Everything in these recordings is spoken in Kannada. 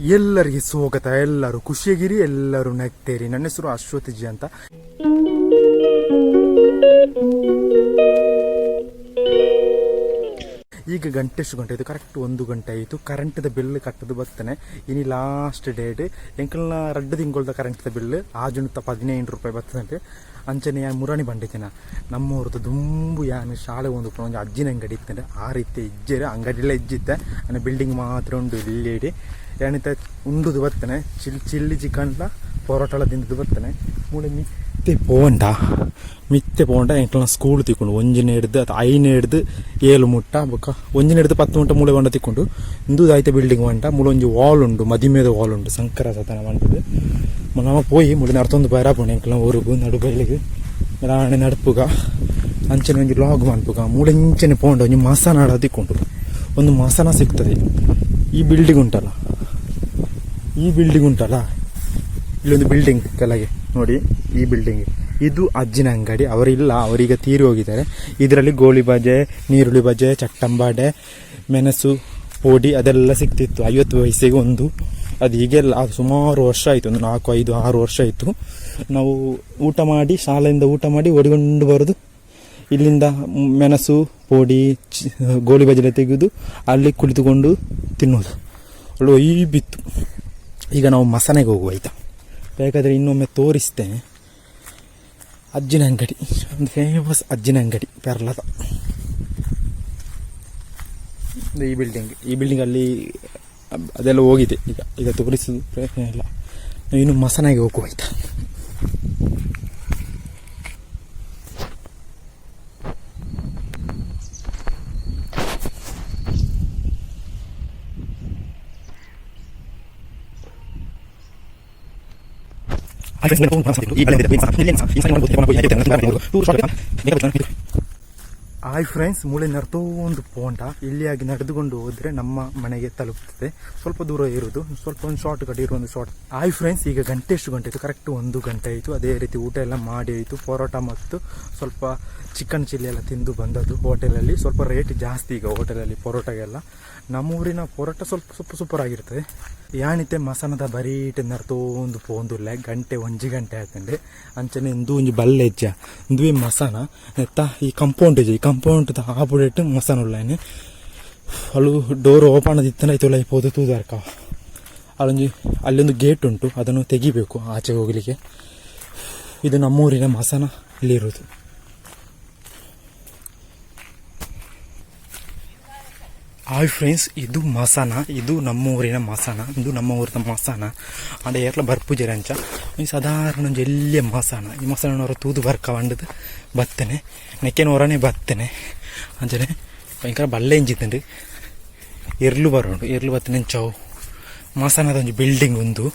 ಎಲ್ಲರಿಗೆ ಸ್ವಾಗತ, ಎಲ್ಲರೂ ಖುಷಿಯಾಗಿರಿ, ಎಲ್ಲರೂ ನಗ್ತೇರಿ. ನನ್ನ ಹೆಸರು ಅಶ್ವಥ್ ಅಂತ. ಈಗ ಗಂಟೆ ಎಷ್ಟು ಗಂಟೆ ಆಯಿತು ಕರೆಕ್ಟ್ ಒಂದು ಗಂಟೆ ಆಯಿತು. ಕರೆಂಟ್ದ ಬಿಲ್ ಕಟ್ಟದು ಬರ್ತಾನೆ. ಇನಿ ಲಾಸ್ಟ್ ಡೇಟ್ ಎಂಕಲ್ನ ರಡ್ಡು ತಿಂಗಳದ ಕರೆಂಟ್ದ ಬಿಲ್ ಆಜುಂತ ಪದಿನೈದು ರೂಪಾಯಿ ಬರ್ತದಂತೆ ಅಂಚನೆ ಮುರಾಣಿ ನಮ್ಮ ನಮ್ಮವ್ರದ್ದು ದುಂಬು ಯಾನು ಶಾಲೆ ಒಂದು ಅಜ್ಜಿನ ಅಂಗಡಿ ಇತ್ತಂದ್ರೆ ಆ ರೀತಿ ಇಜ್ಜರೆ ಅಂಗಡಿಯೆಲ್ಲ ಇಜ್ಜಿತ್ತೆ ಅಂದರೆ ಬಿಲ್ಡಿಂಗ್ ಮಾತ್ರ ಉಂಡು ಇಲ್ಲಿ. ಏನಿತ್ತ ಉಂಡುದು ಬರ್ತಾನೆ ಚಿಲ್ ಚಿಲ್ಲಿ ಚಿಕನ್ಲ ಪೊರೋಟಲ ತಿಂದು ಬರ್ತಾನೆ ಮೂಳೆ ಮಿತ್ತೆ ಪೋಂಡ ಮಿತ್ತೆ ಪೋಂಡ ಎಂಟ್ಲ ಸ್ಕೂಲ್ ತಿಕ್ಕೊಂಡು, ಒಂಜಿನ ಹಿಡ್ದು ಅದು ಐನ ಹಿಡ್ದು ಏಳು ಮುಟ್ಟ ಬೊಕ್ಕ. ಒಂಜಿನ ಹಿಡ್ದು ಪತ್ತು ಮುಟ್ಟ ಮೂಳೆ ಬಂಡ ತಿಕ್ಕೊಂಡು ಇಂದು ಆಯ್ತ ಬಿಲ್ಡಿಂಗ್ ಬಂಟ ಮೂಳೆ ಒಂಜಿ ವಾಲ್ ಉಂಡು, ಮದಿಮೇದ ವಾಲ್ ಉಂಡು, ಸಂಕರ ಸತನ ಮೂಲ ನಮ್ಮ ಪೋಯಿ ಮೂಲೆ ನಡ್ತೊಂದು ಬೈರ ಪೋಣೆ ಎಂಕ್ಲ ಊರುಗು ನಡು ಬೈಲಿಗೆ ರಾಣೆ ನಡ್ಪುಗ, ಅಂಚನೆ ಒಂಜಿ ಲಾಗ್ ಮನ್ಪುಗ ಮೂಳೆ ಇಂಚನೆ ಪೋಂಡ, ಒಂಜಿ ಮಸಾನಾಡ ತಿಕ್ಕೊಂಡು. ಒಂದು ಮಸಾನ ಸಿಗ್ತದೆ. ಈ ಬಿಲ್ಡಿಂಗ್ ಉಂಟಲ್ಲ. ಈ ಬಿಲ್ಡಿಂಗ್ ಉಂಟಲ್ಲ? ಇಲ್ಲೊಂದು ಬಿಲ್ಡಿಂಗ್ ಕೆಳಗೆ, ನೋಡಿ, ಈ ಬಿಲ್ಡಿಂಗ್ ಇದು ಅಜ್ಜಿನ ಅಂಗಡಿ, ಅವರಿಲ್ಲ, ಅವರೀಗ ತೀರಿ ಹೋಗಿದ್ದಾರೆ. ಇದರಲ್ಲಿ ಗೋಳಿ ಬಜೆ, ನೀರುಳ್ಳಿ ಬಜೆ, ಚಟ್ಟಂಬಾಡೆ, ಮೆಣಸು, ಪೋಡಿ, ಅದೆಲ್ಲ ಸಿಗ್ತಿತ್ತು. ಐವತ್ತು ವಯಸ್ಸಿಗೆ ಒಂದು. ಅದು ಈಗೆಲ್ಲ ಸುಮಾರು ವರ್ಷ ಆಯಿತು, ಒಂದು ನಾಲ್ಕು, ಐದು, ಆರು ವರ್ಷ ಆಯಿತು. ನಾವು ಊಟ ಮಾಡಿ, ಶಾಲೆಯಿಂದ ಊಟ ಮಾಡಿ ಓಡಿಕೊಂಡು ಬರೋದು. ಇಲ್ಲಿಂದ ಮೆಣಸು, ಪೋಡಿ ಗೋಳಿ ಬಜೆಲ್ಲ ತೆಗೆದು ಅಲ್ಲಿ ಕುಳಿತುಕೊಂಡು ತಿನ್ನೋದು ಒಳ್ಳೆ ಬಿತ್ತು ಈಗ ನಾವು ಮಸನೆಗೆ ಹೋಗುವ, ಆಯಿತಾ? ಬೇಕಾದರೆ ಇನ್ನೊಮ್ಮೆ ತೋರಿಸ್ತೇನೆ. ಅಜ್ಜಿನ ಅಂಗಡಿ. ಒಂದು ಫೇಮಸ್ ಅಜ್ಜಿನ ಅಂಗಡಿ, ಪೆರ್ಲದ. ಈ ಬಿಲ್ಡಿಂಗ್ ಈ ಬಿಲ್ಡಿಂಗ್ ಅಲ್ಲಿ ಅದೆಲ್ಲ ಹೋಗಿದೆ. ಈಗ ಈಗ ತೋರಿಸೋದು ಪ್ರಯತ್ನ ಇಲ್ಲ. ಇನ್ನು ಮಸನಾಗಿ ಹೋಗುವ, ಆಯ್ತಾ? ಹಾಯ್ ಫ್ರೆಂಡ್ಸ್ ಮೂಳೆ ಒಂದು ಪೋಂಟ ಇಲ್ಲಿಯಾಗಿ ನಡೆದುಕೊಂಡು ಹೋದರೆ ನಮ್ಮ ಮನೆಗೆ ತಲುಪುತ್ತದೆ ಸ್ವಲ್ಪ ದೂರ ಇರುವುದು ಸ್ವಲ್ಪ ಒಂದು ಶಾರ್ಟ್ ಕಟ್ ಇರುವ ಒಂದು ಶಾರ್ಟ್ ಹಾಯ್ ಫ್ರೆಂಡ್ಸ್ ಈಗ ಗಂಟೆ ಎಷ್ಟು ಗಂಟೆ ಆಯಿತು? ಕರೆಕ್ಟ್ ಒಂದು ಗಂಟೆ ಆಯಿತು. ಅದೇ ರೀತಿ ಊಟ ಎಲ್ಲ ಮಾಡಿ ಆಯಿತು ಪರೋಟ ಮತ್ತು ಸ್ವಲ್ಪ ಚಿಕನ್ ಚಿಲ್ಲಿ ಎಲ್ಲ ತಿಂದು ಬಂದದ್ದು ಹೋಟೆಲಲ್ಲಿ. ಸ್ವಲ್ಪ ರೇಟ್ ಜಾಸ್ತಿ ಈಗ ಹೋಟೆಲಲ್ಲಿ ಪರೋಟಗೆಲ್ಲ. ನಮ್ಮೂರಿನ ಪರೋಟ ಸ್ವಲ್ಪ ಸ್ವಲ್ಪ ಸೂಪರ್ ಆಗಿರ್ತದೆ. ಯಾಣಿತೆ ಮಸನದ ಬರೀಟ್ ನರ್ತೋಂದು ಪೋಂದುಲ್ಲ ಗಂಟೆ ಒಂಜಿ ಗಂಟೆ ಆಯ್ತಂಡೆ. ಅಂಚನೆ ಇಂದು ಒಂಜಿ ಬಲ್ಲೆಜ್ಜ. ಇಂದು ಮಸಾನ, ನೆತ್ತ ಈ ಕಂಪೌಂಡ್ ಈ ಆಪುಡೆಟ್ ಮಸಾನ ಉಳ್ಳಾನೆ ಅಳು ಡೋರ್ ಓಪನ್ ಆದಿತ್ತನ ಐತೊಲ್ಲ ಇಪ್ಪೋದು ತೂದಾರ್ಕ. ಅಲ್ಲೊಂದು ಅಲ್ಲೊಂದು ಗೇಟ್ ಉಂಟು, ಅದನ್ನು ತೆಗಿಬೇಕು ಆಚೆ ಹೋಗಲಿಕ್ಕೆ. ಇದು ನಮ್ಮೂರಿನ ಮಸಾನ, ಇಲ್ಲಿರೋದು. ಹಾಯ್ ಫ್ರೆಂಡ್ಸ್, ಇದು ಮಸಾನ. ಇದು ನಮ್ಮ ಊರಿನ ಮಸಾನ. ಇದು ನಮ್ಮ ಊರಿನ ಮಸಾನ. ಅಂಡ ಏರ್ಲ ಬರ್ಪೂಜೆ ಅಂಚ. ಈ ಸಾಧಾರಣ ಒಂಜಿ ಎಲ್ಲಿಯ ಮಸಾನ. ಈ ಮಸಾನವರು ತೂದು ಬರ್ಕ ಬತ್ತೇನೆ. ಬತ್ತನೆ ಹೊರನೇ ಬತ್ತನೆ. ಅಂಚನೆ ಭಯಂಕರ ಬಲ್ಲೆ ಇಂಜಿತ್ತಂಡು ಎರ್ಲು ಬರೋಣ ಎರ್ಲು ಬತ್ತನೆ ಚೌ ಮಸಾನದ ಒಂಜಿ ಬಿಲ್ಡಿಂಗ್ ಒಂದು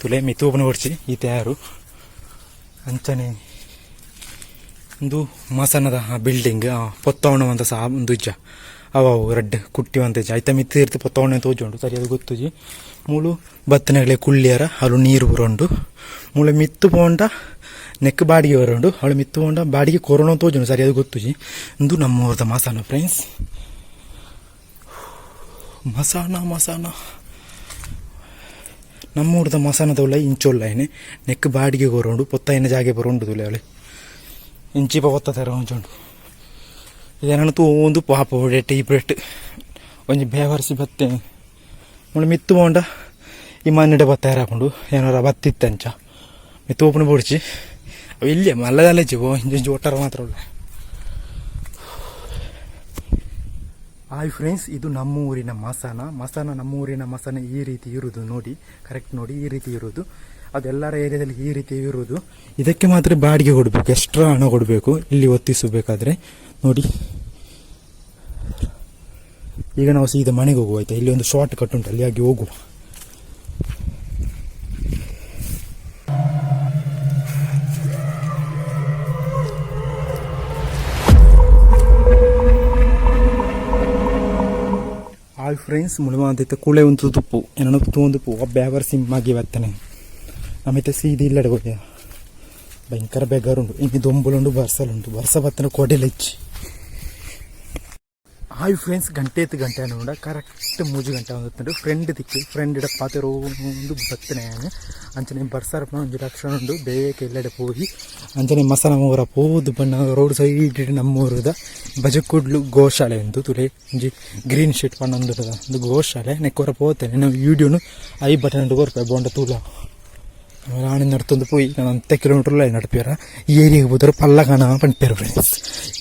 ತುಲೆ ಮಿತೂಪನ ಹೊಡ್ಚಿ ಈ ತಯಾರು ಅಂಚನೆ. ಒಂದು ಮಸಾನದ ಆ ಬಿಲ್ಡಿಂಗ್ ಪೊತ್ತವಣ ಅಂತ ಸಹ ಒಂದು ಇಜ್ಜ. ಅವ ರೆಡ್ ಕುಟ್ಟಿ ಅಂತ ಐತ ಮಿತ್ತಿ ಇರ್ತಿ ಪೊತ್ತವಣ ಅಂತ ತೋಜುಂಡು ಸರಿ ಅದು ಗೊತ್ತುಜಿ ಮೂಳು ಬತ್ತನೆಗಳೇ ಕುಳ್ಳಿಯರ ಅವು ನೀರು ಬರೋಂಡು ಮೂಳೆ ಮಿತ್ತು ಪೋಂಡ ನೆಕ್ ಬಾಡಿಗೆ ಬರೋಂಡು ಅವಳು ಮಿತ್ತು ಪೋಂಡ ಬಾಡಿಗೆ ಕೊರೋನಾ ತೋಜುಂಡು ಸರಿ ಅದು ಗೊತ್ತುಜಿ ಇಂದು ನಮ್ಮವ್ರದ ಮಸಾನ ಫ್ರೆಂಡ್ಸ್ ಮಸಾನ ಮಸಾನ ನಮ್ಮೂರ್ದ ಮಸಾನದವಲ್ಲ ಮಸಾನದ ಏನೆ ನೆಕ್ ಬಾಡಿಗೆ ಕೊರೋಂಡು ಪೊತ್ತ ಜಾಗೆ ಬರೋಂಡು ತುಲೆ ಅವಳೆ ಇಂಚಿ ಪೊತ್ತ ತರ ಒಂಚುಂಡು ಇದನ್ನು ತೂಂದು ಪಾಪ ಹೊಡೆಟ್ ಬ್ರೆಟ್ ಒಂಜಿ ಬೇವರ್ಸಿ ಬತ್ತೆ. ಮುಳು ಮಿತ್ತು ಪೋಂಡ ಈ ಮನ್ನಿಡೆ ಬತ್ತ ಹಾಕೊಂಡು ಏನಾರ ಬತ್ತಿತ್ತಂಚ. ಮಿತ್ತು ಓಪನ್ ಬಿಡಿಸಿ ಅವು ಇಲ್ಲೇ, ಮಲ್ಲದಲ್ಲೇ ಜೀವೋ ಇಂಜಿ ಒಟ್ಟಾರ ಮಾತ್ರ ಉಳ್ಳ. ಆಯ್ ಫ್ರೆಂಡ್ಸ್, ಇದು ನಮ್ಮ ಊರಿನ ಮಸಾನ. ಮಸಾನ ನಮ್ಮ ಊರಿನ ಮಸಾನ ಈ ರೀತಿ ಇರೋದು ನೋಡಿ ಕರೆಕ್ಟ್ ನೋಡಿ, ಈ ರೀತಿ ಇರುವುದು ಅದೆಲ್ಲರ ಏರಿಯಾದಲ್ಲಿ ಈ ರೀತಿ ಇರುವುದು. ಇದಕ್ಕೆ ಮಾತ್ರ ಬಾಡಿಗೆ ಕೊಡಬೇಕು ಎಕ್ಸ್ಟ್ರಾ ಹಣ ಕೊಡಬೇಕು, ಇಲ್ಲಿ ಒತ್ತಿಸಬೇಕಾದ್ರೆ. ನೋಡಿ. ಈಗ ನಾವು ಸೀದಾ ಮನೆಗೆ ಹೋಗುವ, ಆಯ್ತಾ? ಇಲ್ಲಿ ಒಂದು ಶಾರ್ಟ್ ಕಟ್ ಉಂಟು, ಅಲ್ಲಿ ಆಗಿ ಹೋಗುವ. ಹಾಯ್ ಫ್ರೆಂಡ್ಸ್ ಮುಳುವಾದ ಕುಳೆ ಒಂದು ತುಪ್ಪು ಏನೋ ತೂಂದು ಪೂ ಬ್ಯಾವರ್ ಆಗಿ ಬರ್ತನೆ ನಮ್ಮೈತೆ ಸೀದಿ ಇಲ್ಲಡೆ ಹೋಗ್ಯ ಭಯಂಕರ ಬೇಗಾರುಂಡು ಇನ್ನು ದೊಂಬುಲುಂಡು ಬರ್ಸಲುಂಟು. ಬರ್ಸ ಬತ್ತನ ಕೊಡೆಲ ಇಚ್ಚಿ. ಹಾಯ್ ಫ್ರೆಂಡ್ಸ್ ಗಂಟೆ ಎತ್ತು ಗಂಟೆ ನೋಡ ಕರೆಕ್ಟ್ ಮೂಜು ಗಂಟೆ ಒಂದು ಫ್ರೆಂಡ್ ದಿಕ್ಕಿ ಫ್ರೆಂಡ್ ಇಡ ಪಾತೆರೋ ಒಂದು ಬತ್ತನೆ ಅಂಚನೆ ಬರ್ಸಾರಪ್ಪ ಒಂದು ಲಕ್ಷಣ ಉಂಡು ಬೇಗ ಎಲ್ಲೆಡೆ ಹೋಗಿ. ಅಂಚನೆ ಮಸಾಲ ಮೂರ ಪೋದು ಬಣ್ಣ, ರೋಡ್ ಸೈಡ್ ನಮ್ಮೂರದ ಬಜಕುಡ್ಲು ಗೋಶಾಲೆ ಎಂದು ತುಲೆ ಒಂಜಿ ಗ್ರೀನ್ ಶೀಟ್ ಬಣ್ಣ ಒಂದು ಗೋಶಾಲೆ. ನೆಕ್ಕೋರ ಹೋಗ್ತೇನೆ ನಾವು ವಿಡಿಯೋನು ಐ ಬಟನ್ ಕೊರ್ಪೆ ಬೋಂಡ ತೂಲ. ಪೋಯಿ, ನಾನು ಅಂತೆ ಕಿಲೋಮೀಟರ್ಲ ನಡ್ಪಿಯಾರ. ಈ ಏರಿಯಾಗೆ ಹೋದ್ರೆ ಪಲ್ಲಗಾನ ಪಂಪೇರು ಫ್ರೆಂಡ್ಸ್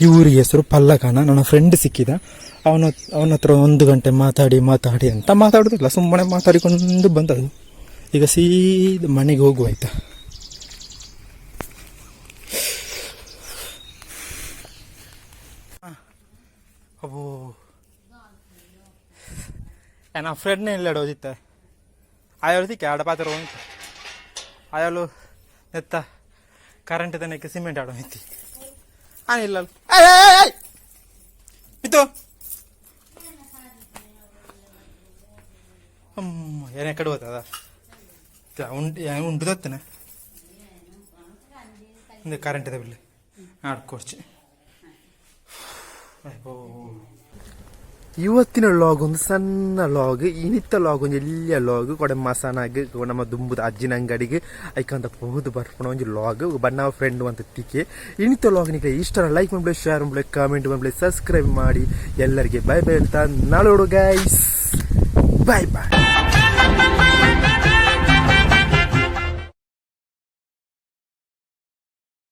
ಊರಿಗೆ ಹೆಸರು ಪಲ್ಲಗಾನ, ನನ್ನ ಫ್ರೆಂಡ್ ಸಿಕ್ಕಿದ. ಅವನ ಅವನ ಹತ್ರ ಒಂದು ಗಂಟೆ ಮಾತಾಡಿ ಮಾತಾಡಿ ಅಂತ ಮಾತಾಡೋದಿಲ್ಲ. ಸುಮ್ಮನೆ ಮಾತಾಡಿಕೊಂಡು ಬಂದದು ಈಗ ಸೀದ ಮನೆಗೆ ಹೋಗುವ ಆಯ್ತಾ. ಅಬ್ಬೋ. ನನ್ನ ಫ್ರೆಂಡ್ನೇ ಇಲ್ಲ ಆ ಎರಡು ಆಡ ಪಾತ್ರ അയാൾ എത്ത കറണ്ട് തന്നെയൊക്കെ സിമെൻ്റ് ആടോ എത്തി ആനില്ല മിത്തോ ಅಮ್ಮ ಏನೇ ಕಡೆ ಹೋಗ್ತದ ಉಂಡು ಉಂಡು ತತ್ತನೆ ಕರೆಂಟ್ ಇದೆ ಬಿಲ್ಲಿ ಆಡ್ಕೊಡ್ಚಿ ಅಯ್ಯೋ. ಇವತ್ತಿನ ಲಾಗ್ ಒಂದು ಸಣ್ಣ ಲಾಗ್ ಇನಿತ್ತ ಲಾಗ್ ಒಂದು ಎಲ್ಲ ಲಾಗ್ ಕೊಡೆ ಮಸಾನಾಗಿ ನಮ್ಮ ದುಂಬುದ ಅಜ್ಜಿನ ಅಂಗಡಿಗೆ. ಐಕಂತ ಬಹುದು ಬರ್ಪಣ ಒಂದು ಲಾಗ್ ಬಣ್ಣ ಫ್ರೆಂಡ್ ಅಂತ ತಿಕ್ಕೆ. ಇನಿತ್ತ ಲಾಗ್ ನಿಮಗೆ ಇಷ್ಟ ಲೈಕ್ ಮಾಡ್ಬಿಡಿ ಶೇರ್ ಮಾಡ್ಬಿಡಿ ಕಾಮೆಂಟ್ ಮಾಡ್ಬಿಡಿ ಸಬ್ಸ್ಕ್ರೈಬ್ ಮಾಡಿ. ಎಲ್ಲರಿಗೆ ಬೈ ಬೈ ಅಂತ ನಾಳೋಡು ಗೈಸ್ ಬಾಯ್ ಬಾಯ್